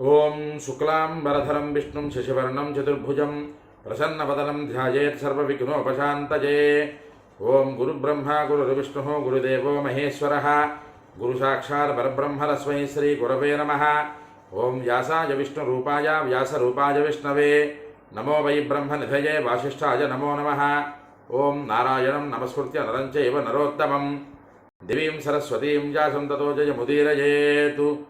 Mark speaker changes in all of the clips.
Speaker 1: ఓం శుక్లాం వరధరం విష్ణుం శశివర్ణం చతుర్భుజం ప్రసన్నవదనం ధ్యాయేత్ సర్వవిఘ్నోపశాంతజే. ఓం గురుబ్రహ్మ గురుర్విష్ణు గురుదేవో మహేశ్వర. గురుసాక్షాత్ పరబ్రహ్మరస్మై శ్రీ గురవే నమ. ఓం వ్యాసాయ విష్ణురూపాయ వ్యాసరూపాయ విష్ణవే. నమో వై బ్రహ్మనిధయే వాసిష్ఠాయ నమో నమ. ఓం నారాయణం నమస్కృత్య నరం చైవ నరోత్తమం. దివీం సరస్వతీం జాసం తతో జయముదీరయేతు.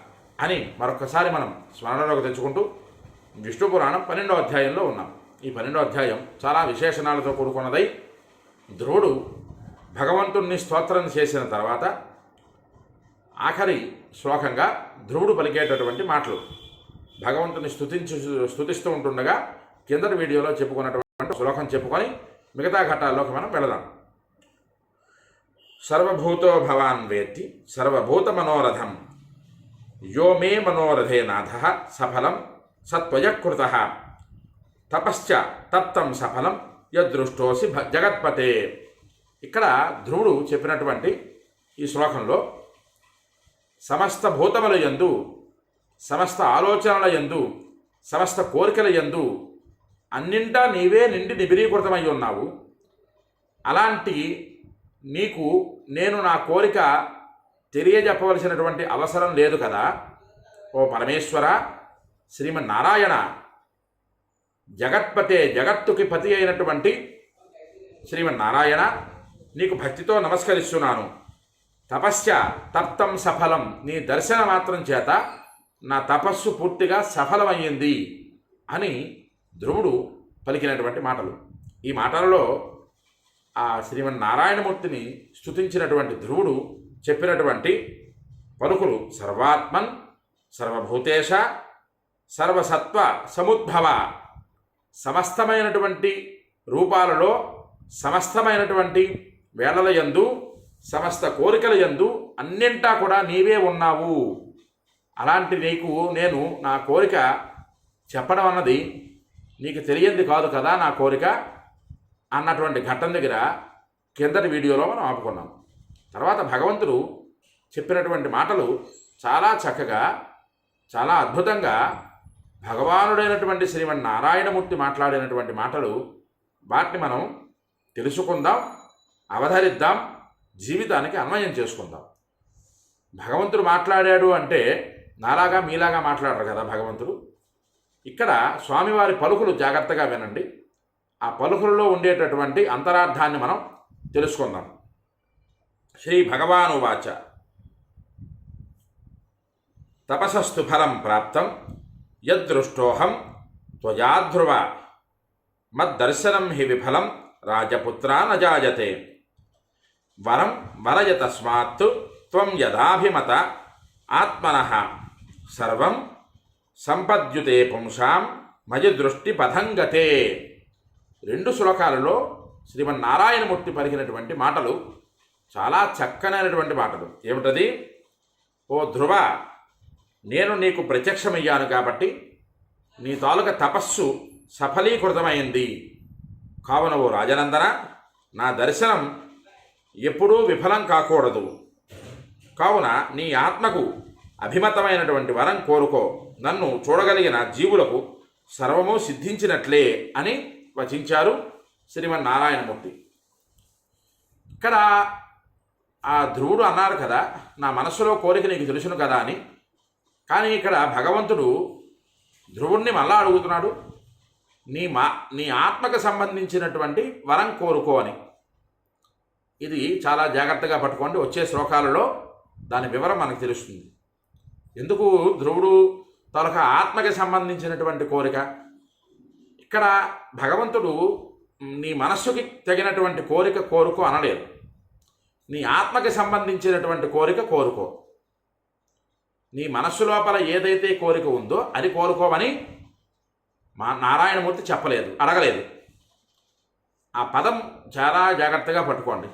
Speaker 1: అని మరొకసారి మనం స్మరణలోకి తెచ్చుకుంటూ విష్ణు పురాణం పన్నెండో అధ్యాయంలో ఉన్నాం. ఈ పన్నెండో అధ్యాయం చాలా విశేషణాలతో కూడుకున్నదై ధ్రువుడు భగవంతుణ్ణి స్తోత్రం చేసిన తర్వాత ఆఖరి శ్లోకంగా ధ్రువుడు పలికేటటువంటి మాటలు. భగవంతుని స్థుతించు స్తుతిస్తూ ఉంటుండగా కిందటి వీడియోలో చెప్పుకున్నటువంటి శ్లోకం చెప్పుకొని మిగతా ఘట్టాల్లోకి మనం వెళదాం. సర్వభూతో భవాన్ వేత్తి సర్వభూత మనోరథం యో మే మనోరథే నాథ సఫలం సత్వయకృత తపశ్చ తత్తం సఫలం యదృష్టోసి భ జగత్పతే ఇక్కడ ధ్రువుడు చెప్పినటువంటి ఈ శ్లోకంలో సమస్త భూతముల యందు సమస్త ఆలోచనల యందు సమస్త కోరికల యందు అన్నింటా నీవే నిండి నిబిరీకృతమై ఉన్నావు. అలాంటి నీకు నేను నా కోరిక తెలియజెప్పవలసినటువంటి అవసరం లేదు కదా. ఓ పరమేశ్వర శ్రీమన్నారాయణ జగత్పతే జగత్తుకి పతి అయినటువంటి శ్రీమన్నారాయణ నీకు భక్తితో నమస్కరిస్తున్నాను. తపశ్చ తప్తం సఫలం నీ దర్శన మాత్రం చేత నా తపస్సు పూర్తిగా సఫలమయ్యింది అని ధ్రువుడు పలికినటువంటి మాటలు. ఈ మాటలలో ఆ శ్రీమన్నారాయణమూర్తిని స్తుతించినటువంటి ధ్రువుడు చెప్పినటువంటి పలుకులు సర్వాత్మన్ సర్వభూతేశ సర్వసత్వ సముద్భవ. సమస్తమైనటువంటి రూపాలలో సమస్తమైనటువంటి వేళల యందు సమస్త కోరికల యందు అన్నింటా కూడా నీవే ఉన్నావు. అలాంటి నీకు నేను నా కోరిక చెప్పడం అన్నది నీకు తెలియంది కాదు కదా నా కోరిక అన్నటువంటి ఘట్టం దగ్గర కిందటి వీడియోలో మనం ఆపుకున్నాం. తర్వాత భగవంతుడు చెప్పినటువంటి మాటలు చాలా చక్కగా చాలా అద్భుతంగా భగవానుడైనటువంటి శ్రీమన్నారాయణమూర్తి మాట్లాడినటువంటి మాటలు వాటిని మనం తెలుసుకుందాం అవధరిద్దాం జీవితానికి అన్వయం చేసుకుందాం. భగవంతుడు మాట్లాడాడు అంటే నాలాగా మీలాగా మాట్లాడరు కదా భగవంతుడు. ఇక్కడ స్వామివారి పలుకులు జాగ్రత్తగా వినండి. ఆ పలుకులలో ఉండేటటువంటి అంతరార్థాన్ని మనం తెలుసుకుందాం. శ్రీ భగవాను వాచ. తపసస్తు ఫలం ప్రాప్తం యద్దృష్టోహం త్వయాధ్రువ. మద్దర్శనం హి విఫలం రాజపుత్రా నజాయతే వరం వరయ త్వం యదాభిమత ఆత్మన సర్వం సంపద్యుతే పుంసాం మయ దృష్టి పథంగతే. రెండు శ్లోకాలలో శ్రీమన్నారాయణమూర్తి పలికినటువంటి మాటలు చాలా చక్కనైనటువంటి మాటలు. ఏమిటది? ఓ ధ్రువ నేను నీకు ప్రత్యక్షమయ్యాను కాబట్టి నీ తాలూకా తపస్సు సఫలీకృతమైంది. కావున ఓ రాజనందన నా దర్శనం ఎప్పుడూ విఫలం కాకూడదు. కావున నీ ఆత్మకు అభిమతమైనటువంటి వరం కోరుకో. నన్ను చూడగలిగిన జీవులకు సర్వము సిద్ధించినట్లే అని వచించారు శ్రీమన్నారాయణమూర్తి. ఇక్కడ ఆ ధ్రువుడు అన్నారు కదా నా మనస్సులో కోరిక నీకు తెలుసును కదా అని. కానీ ఇక్కడ భగవంతుడు ధ్రువుణ్ణి మళ్ళా అడుగుతున్నాడు నీ మా నీ ఆత్మకు సంబంధించినటువంటి వరం కోరుకో అని. ఇది చాలా జాగ్రత్తగా పట్టుకోండి వచ్చే శ్లోకాలలో దాని వివరం మనకు తెలుస్తుంది. ఎందుకు ధ్రువుడు తొలక ఆత్మకి సంబంధించినటువంటి కోరిక? ఇక్కడ భగవంతుడు నీ మనస్సుకి తగినటువంటి కోరిక కోరుకో అనలేదు. నీ ఆత్మకి సంబంధించినటువంటి కోరిక కోరుకో. నీ మనస్సు లోపల ఏదైతే కోరిక ఉందో అది కోరుకోమని మా నారాయణమూర్తి చెప్పలేదు అడగలేదు. ఆ పదం చాలా జాగ్రత్తగా పట్టుకోండి.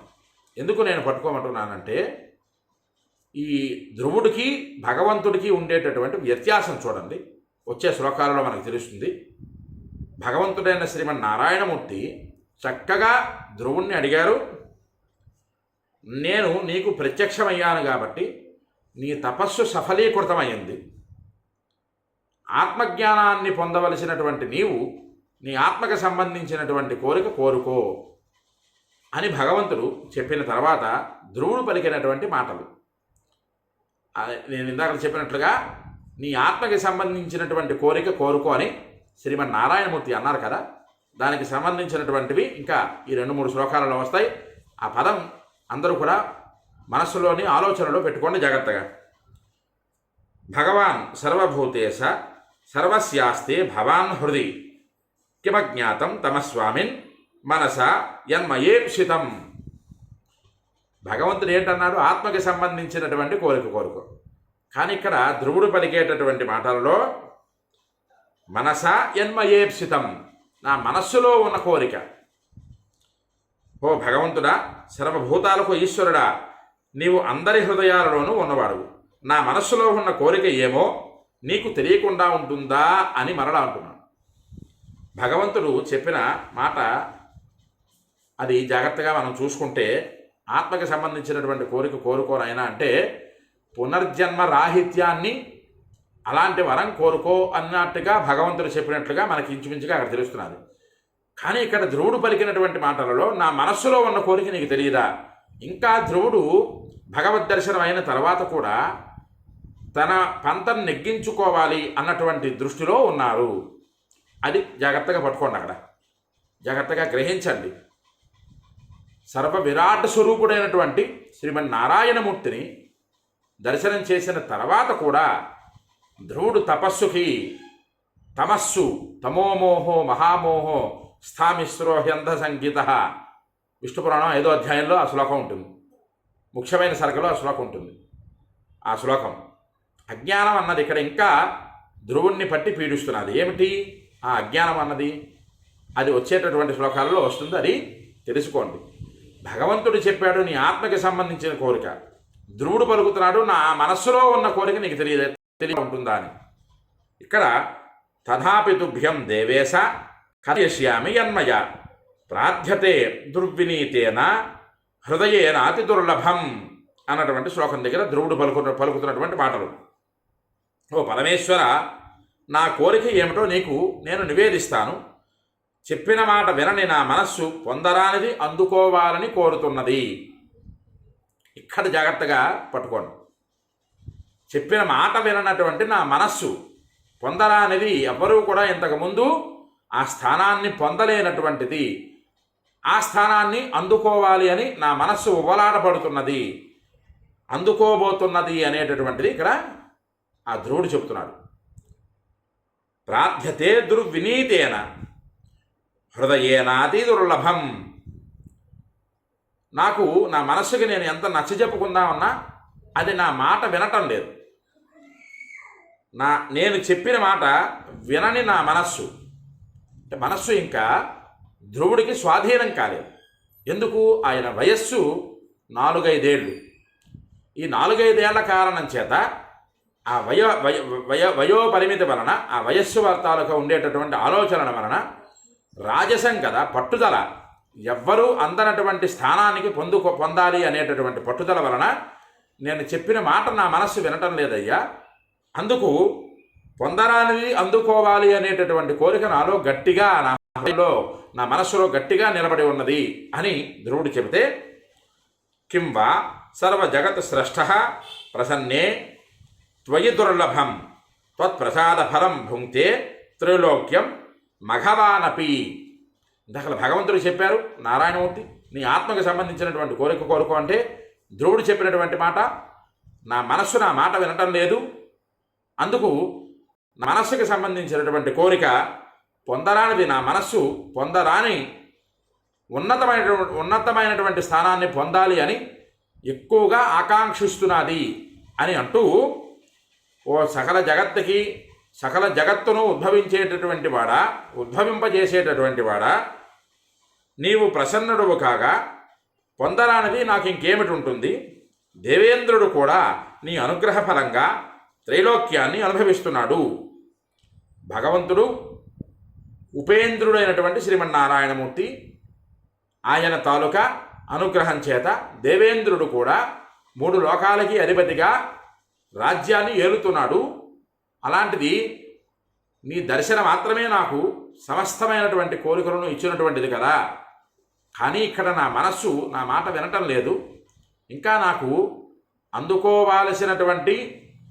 Speaker 1: ఎందుకు నేను పట్టుకోమంటున్నానంటే ఈ ధ్రువుడికి భగవంతుడికి ఉండేటటువంటి వ్యత్యాసం చూడండి. వచ్చే శ్లోకాలలో మనకు తెలుస్తుంది. భగవంతుడైన శ్రీమన్ నారాయణమూర్తి చక్కగా ధ్రువుణ్ణి అడిగారు నేను నీకు ప్రత్యక్షమయ్యాను కాబట్టి నీ తపస్సు సఫలీకృతమైంది. ఆత్మజ్ఞానాన్ని పొందవలసినటువంటి నీవు నీ ఆత్మకు సంబంధించినటువంటి కోరిక కోరుకో అని భగవంతుడు చెప్పిన తర్వాత ధ్రువుడు పలికినటువంటి మాటలు. అదే నేను ఇందాక చెప్పినట్లుగా నీ ఆత్మకి సంబంధించినటువంటి కోరిక కోరుకో అని శ్రీమన్ నారాయణమూర్తి అన్నారు కదా. దానికి సంబంధించినటువంటివి ఇంకా ఈ రెండు మూడు శ్లోకాలలో వస్తాయి. ఆ పదం అందరూ కూడా మనస్సులోని ఆలోచనలో పెట్టుకోండి జాగ్రత్తగా. భగవాన్ సర్వభూతేశ సర్వస్యాస్తే భవాన్ హృది. కిమజ్ఞాతం తమస్వామిన్ మనస యన్మయేప్సితం. భగవంతుడు ఏంటన్నాడు? ఆత్మకి సంబంధించినటువంటి కోరిక కోరుకో. కానీ ఇక్కడ ధ్రువుడు పలికేటటువంటి మాటలలో మనస యన్మయేప్సితం. నా మనస్సులో ఉన్న కోరిక. ఓ భగవంతుడా సర్వభూతాలకు ఈశ్వరుడా నీవు అందరి హృదయాలలోనూ ఉన్నవాడు నా మనస్సులో ఉన్న కోరిక ఏమో నీకు తెలియకుండా ఉంటుందా అని మరలా అంటున్నాను. భగవంతుడు చెప్పిన మాట అది జాగ్రత్తగా మనం చూసుకుంటే ఆత్మకి సంబంధించినటువంటి కోరిక కోరుకోనైనా అంటే పునర్జన్మ రాహిత్యాన్ని అలాంటి వరం కోరుకో అన్నట్టుగా భగవంతుడు చెప్పినట్లుగా మనకి ఇంచుమించుగా అక్కడ తెలుస్తున్నారు కానీ ఇక్కడ ధ్రువుడు పలికినటువంటి మాటలలో నా మనస్సులో ఉన్న కోరిక నీకు తెలియదా? ఇంకా ధ్రువుడు భగవద్ దర్శనం అయిన తర్వాత కూడా తన పంతం నెగ్గించుకోవాలి అన్నటువంటి దృష్టిలో ఉన్నారు. అది జాగ్రత్తగా పట్టుకోండి అక్కడ. జాగ్రత్తగా గ్రహించండి. సర్వ విరాట్ స్వరూపుడైనటువంటి శ్రీమన్ నారాయణమూర్తిని దర్శనం చేసిన తర్వాత కూడా ధ్రువుడు తపస్సుకి తమస్సు తమోమోహో మహామోహో స్థామిశ్రో హ్యంధ సంగీత. విష్ణు పురాణం ఐదో అధ్యాయంలో ఆ శ్లోకం ఉంటుంది. ముఖ్యమైన సరుకులో ఆ శ్లోకం ఉంటుంది. ఆ శ్లోకం అజ్ఞానం అన్నది ఇక్కడ ఇంకా ధ్రువుణ్ణి పట్టి పీడిస్తున్నది. ఏమిటి? ఆ అజ్ఞానం అన్నది. అది వచ్చేటటువంటి శ్లోకాలలో వస్తుంది. అది తెలుసుకోండి. భగవంతుడు చెప్పాడు నీ ఆత్మకి సంబంధించిన కోరిక. ధ్రువుడు పలుకుతున్నాడు నా మనస్సులో ఉన్న కోరిక నీకు తెలియదే తెలియ ఉంటుందా అని. ఇక్కడ తథాపితుభ్యం దేవేశ కరిష్యామి యన్మయ. ప్రార్థ్యతే దుర్వినీతేన హృదయేన అతి దుర్లభం అన్నటువంటి శ్లోకం దగ్గర ధ్రువుడు పలుకు పలుకుతున్నటువంటి మాటలు. ఓ పరమేశ్వర నా కోరిక ఏమిటో నీకు నేను నివేదిస్తాను. చెప్పిన మాట వినని నా మనస్సు పొందరానిది అందుకోవాలని కోరుతున్నది. ఇక్కడ జాగ్రత్తగా పట్టుకోండి. చెప్పిన మాట విననటువంటి నా మనస్సు పొందరానిది ఎవ్వరూ కూడా ఇంతకుముందు ఆ స్థానాన్ని పొందలేనటువంటిది. ఆ స్థానాన్ని అందుకోవాలి అని నా మనస్సు ఉబలాడపడుతున్నది అందుకోబోతున్నది అనేటటువంటిది ఇక్కడ ఆ ధ్రువుడు చెప్తున్నాడు. ప్రార్థ్యతే దుర్వినీతేన హృదయేనాతి దుర్లభం. నాకు నా మనస్సుకి నేను ఎంత నచ్చ చెప్పుకుందామన్నా అది నా మాట వినటం లేదు. నా నేను చెప్పిన మాట వినని నా మనస్సు. అంటే మనస్సు ఇంకా ధ్రువుడికి స్వాధీనం కాలేదు. ఎందుకు? ఆయన వయస్సు నాలుగైదేళ్ళు. ఈ నాలుగైదేళ్ళ కారణం చేత ఆ వయ వయ వయ వయోపరిమితి వలన ఆ వయస్సు వర్తాలకు ఉండేటటువంటి ఆలోచనల వలన రాజసం కదా పట్టుదల. ఎవ్వరూ అందనటువంటి స్థానానికి పొందుకో పొందాలి అనేటటువంటి పట్టుదల వలన నేను చెప్పిన మాట నా మనస్సు వినటం లేదయ్యా. అందుకు పొందరానిది అందుకోవాలి అనేటటువంటి కోరిక నాలో గట్టిగా నా హృదయంలో నా మనస్సులో గట్టిగా నిలబడి ఉన్నది అని ధ్రువుడు చెబితే కింవా సర్వ జగత్ శ్రేష్ఠ ప్రసన్నే త్వయి దుర్లభం త్వత్ప్రసాద ఫలం భుంక్తే త్రైలోక్యం మఘవానపి. ఇంతకల భగవంతుడు చెప్పారు నారాయణమూర్తి నీ ఆత్మకు సంబంధించినటువంటి కోరిక కోరుకో అంటే ధ్రువుడు చెప్పినటువంటి మాట నా మనస్సు నా మాట వినటం లేదు అందుకు మనస్సుకి సంబంధించినటువంటి కోరిక పొందరానిది నా మనస్సు పొందరాని ఉన్నతమైనటువంటి ఉన్నతమైనటువంటి స్థానాన్ని పొందాలి అని ఎక్కువగా ఆకాంక్షిస్తున్నది అని అంటూ ఓ సకల జగత్తుకి సకల జగత్తును ఉద్భవించేటటువంటి వాడా ఉద్భవింపజేసేటటువంటి వాడా నీవు ప్రసన్నుడువు కాగా పొందరానిది నాకు ఇంకేమిటి ఉంటుంది? దేవేంద్రుడు కూడా నీ అనుగ్రహ ఫలంగా త్రైలోక్యాన్ని అనుభవిస్తున్నాడు. భగవంతుడు ఉపేంద్రుడైనటువంటి శ్రీమన్నారాయణమూర్తి ఆయన తాలూకా అనుగ్రహం చేత దేవేంద్రుడు కూడా మూడు లోకాలకి అధిపతిగా రాజ్యాన్ని ఏలుతున్నాడు. అలాంటిది నీ దర్శన మాత్రమే నాకు సమస్తమైనటువంటి కోరికలను ఇచ్చినటువంటిది కదా. కానీ ఇక్కడ నా మనస్సు నా మాట వినటం లేదు. ఇంకా నాకు అందుకోవాల్సినటువంటి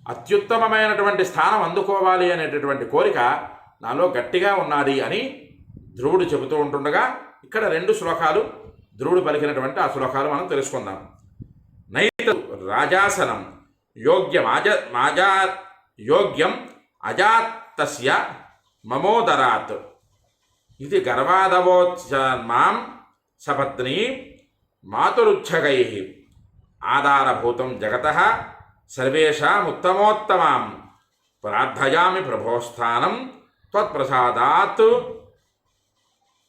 Speaker 1: అత్యుత్తమమైనటువంటి స్థానం అందుకోవాలి అనేటటువంటి కోరిక నాలో గట్టిగా ఉన్నది అని ధ్రువుడు చెబుతూ ఉంటుండగా ఇక్కడ రెండు శ్లోకాలు ధ్రువుడు పలికినటువంటి ఆ శ్లోకాలు మనం తెలుసుకుందాం. నైత రాజాసనం యోగ్యం అజ మాజా యోగ్యం అజాత్తస్య మమోదరాత్. ఇది గర్వాదవోత్సమాం సపత్ని మాతురుచ్ఛగై ఆధారభూతం జగత సర్వేషాం ఉత్తమోత్తమాం. ప్రార్థయామి ప్రభోస్థానం. త్వత్ప్రసాదాత్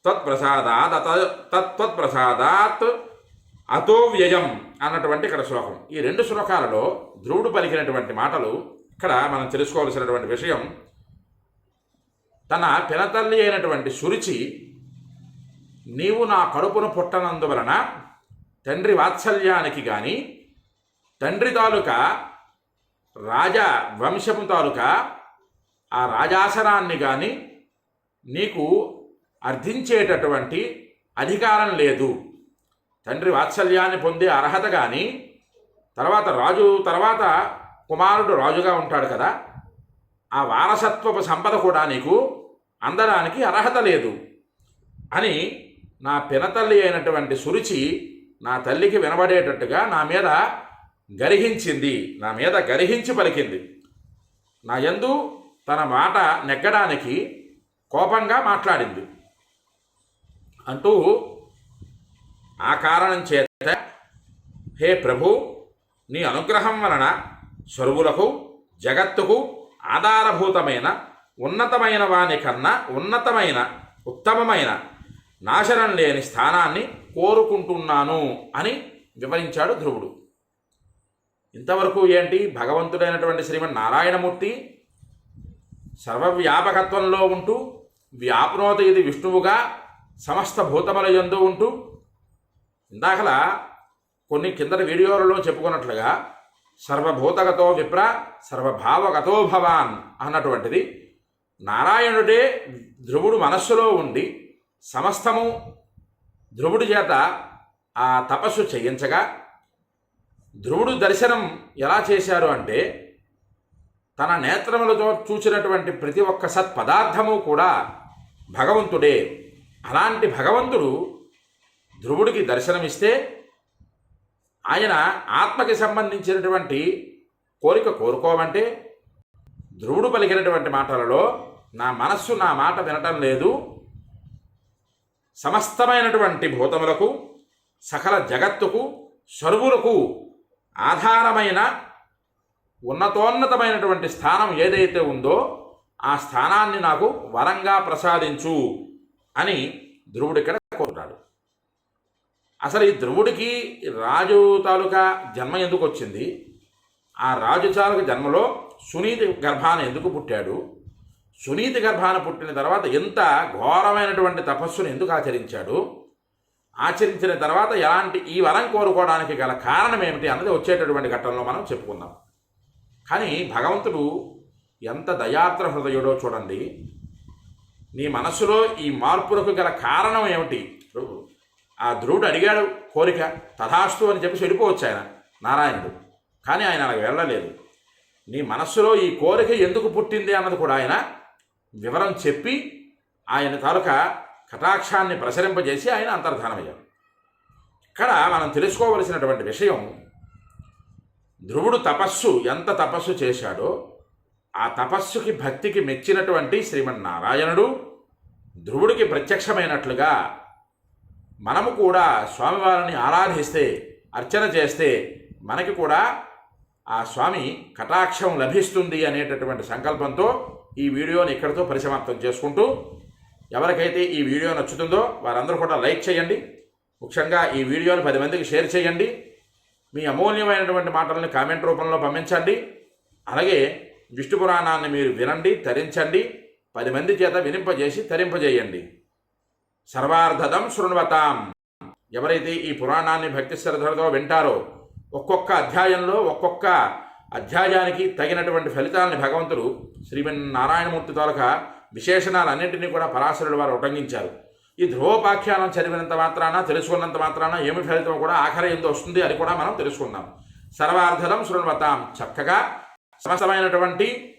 Speaker 1: త్వత్ప్రసాదాత్ అత తత్వత్ప్రసాదాత్ అతో వ్యయం అన్నటువంటి ఇక్కడ శ్లోకం. ఈ రెండు శ్లోకాలలో ధ్రువుడు పలికినటువంటి మాటలు ఇక్కడ మనం తెలుసుకోవలసినటువంటి విషయం. తన పినతల్లి అయినటువంటి సురుచి నీవు నా కడుపును పుట్టనందువలన తండ్రి వాత్సల్యానికి కానీ తండ్రి తాలూకా రాజా వంశము తాలూకా ఆ రాజాసనాన్ని కానీ నీకు అర్థించేటటువంటి అధికారం లేదు. తండ్రి వాత్సల్యాన్ని పొందే అర్హత కానీ తర్వాత రాజు తర్వాత కుమారుడు రాజుగా ఉంటాడు కదా ఆ వారసత్వపు సంపద కూడా నీకు అందడానికి అర్హత లేదు. అని నా పినతల్లి అయినటువంటి సురుచి నా తల్లికి వినబడేటట్టుగా నా మీద గరిహించింది. నా మీద గరిహించి పలికింది. నా యందు తన మాట నెగ్గడానికి కోపంగా మాట్లాడింది. అంటూ ఆ కారణం చేత హే ప్రభు నీ అనుగ్రహం వలన స్వరువులకు జగత్తుకు ఆధారభూతమైన ఉన్నతమైన వాని కన్నా ఉన్నతమైన ఉత్తమమైన నాశనం లేని స్థానాన్ని కోరుకుంటున్నాను అని వివరించాడు ధ్రువుడు. ఇంతవరకు ఏంటి? భగవంతుడైనటువంటి శ్రీమన్నారాయణమూర్తి సర్వవ్యాపకత్వంలో ఉంటూ వ్యాప్నోత ఇది విష్ణువుగా సమస్త భూతముల యందు ఉంటూ ఇందాకల కొన్ని కిందటి వీడియోలలో చెప్పుకున్నట్లుగా సర్వభూతగతో విప్ర సర్వభావగతో భవాన్ అన్నటువంటిది. నారాయణుడే ధ్రువుడు మనస్సులో ఉండి సమస్తము ధ్రువుడి చేత ఆ తపస్సు చేయించగా ధ్రువుడు దర్శనం ఎలా చేశారు అంటే తన నేత్రములతో చూసినటువంటి ప్రతి ఒక్క సత్పదార్థము కూడా భగవంతుడే. అలాంటి భగవంతుడు ధ్రువుడికి దర్శనమిస్తే ఆయన ఆత్మకి సంబంధించినటువంటి కోరిక కోరుకోమంటే ధ్రువుడు పలికినటువంటి మాటలలో నా మనస్సు నా మాట వినటం లేదు. సమస్తమైనటువంటి భూతములకు సకల జగత్తుకు సర్వులకు ఆధారమైన ఉన్నతోన్నతమైనటువంటి స్థానం ఏదైతే ఉందో ఆ స్థానాన్ని నాకు వరంగా ప్రసాదించు అని ధ్రువుడు ఇక్కడ కోరుతాడు. అసలు ఈ ధ్రువుడికి రాజు తాలూకా జన్మ ఎందుకు వచ్చింది? ఆ రాజు తాలూకా జన్మలో సునీతి గర్భాన ఎందుకు పుట్టాడు? సునీతి గర్భాన పుట్టిన తర్వాత ఎంత ఘోరమైనటువంటి తపస్సును ఎందుకు ఆచరించాడు? ఆచరించిన తర్వాత ఎలాంటి ఈ వరం కోరుకోవడానికి గల కారణం ఏమిటి అన్నది వచ్చేటటువంటి ఘట్టంలో మనం చెప్పుకుందాం. కానీ భగవంతుడు ఎంత దయాత్ర హృదయుడో చూడండి. నీ మనసులో ఈ మార్పులకు గల కారణం ఏమిటి? ఆ ధ్రువుడు అడిగాడు కోరిక తథాస్తు అని చెప్పి వెళ్ళిపోవచ్చు ఆయన నారాయణుడు. కానీ ఆయన అలా వెళ్ళలేదు. నీ మనస్సులో ఈ కోరిక ఎందుకు పుట్టింది అన్నది కూడా ఆయన వివరం చెప్పి ఆయన తాలూకా కటాక్షాన్ని ప్రసరింపజేసి ఆయన అంతర్ధానమయ్యారు ఇక్కడ మనం తెలుసుకోవలసినటువంటి విషయం ధ్రువుడు తపస్సు ఎంత తపస్సు చేశాడో ఆ తపస్సుకి భక్తికి మెచ్చినటువంటి శ్రీమన్నారాయణుడు ధ్రువుడికి ప్రత్యక్షమైనట్లుగా మనము కూడా స్వామివారిని ఆరాధిస్తే అర్చన చేస్తే మనకి కూడా ఆ స్వామి కటాక్షం లభిస్తుంది అనేటటువంటి సంకల్పంతో ఈ వీడియోని ఇక్కడితో పరిసమాప్తం చేసుకుంటూ ఎవరికైతే ఈ వీడియో నచ్చుతుందో వారందరూ కూడా లైక్ చేయండి. ముఖ్యంగా ఈ వీడియోని పది మందికి షేర్ చేయండి. మీ అమూల్యమైనటువంటి మాటల్ని కామెంట్ రూపంలో పంపించండి. అలాగే విష్ణు పురాణాన్ని మీరు వినండి తరించండి. పది మంది చేత వినింపజేసి తరింపజేయండి. సర్వార్థదం శృణ్వతాం. ఎవరైతే ఈ పురాణాన్ని భక్తి శ్రద్ధలతో వింటారో ఒక్కొక్క అధ్యాయంలో ఒక్కొక్క అధ్యాయానికి తగినటువంటి ఫలితాలని భగవంతుడు శ్రీమన్నారాయణమూర్తి తాలూకా విశేషణాలన్నింటినీ కూడా పరాశరుడు వారు ఉటంకించారు. ఈ ధ్రువోపాఖ్యానం చదివినంత మాత్రాన తెలుసుకున్నంత మాత్రాన ఏమి ఫలితం కూడా ఆఖరి ఎందు వస్తుంది అది కూడా మనం తెలుసుకుందాం. సర్వార్థలం శృణ్వతాం. చక్కగా సమస్తమైనటువంటి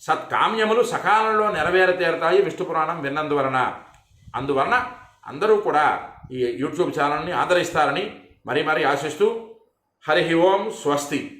Speaker 1: సత్కామ్యములు సకాలంలో నెరవేరతేరుతాయి విష్ణు పురాణం విన్నందువలన. అందువలన అందరూ కూడా ఈ యూట్యూబ్ ఛానల్ని ఆదరిస్తారని మరీ మరీ ఆశిస్తూ హరి ఓం స్వస్తి.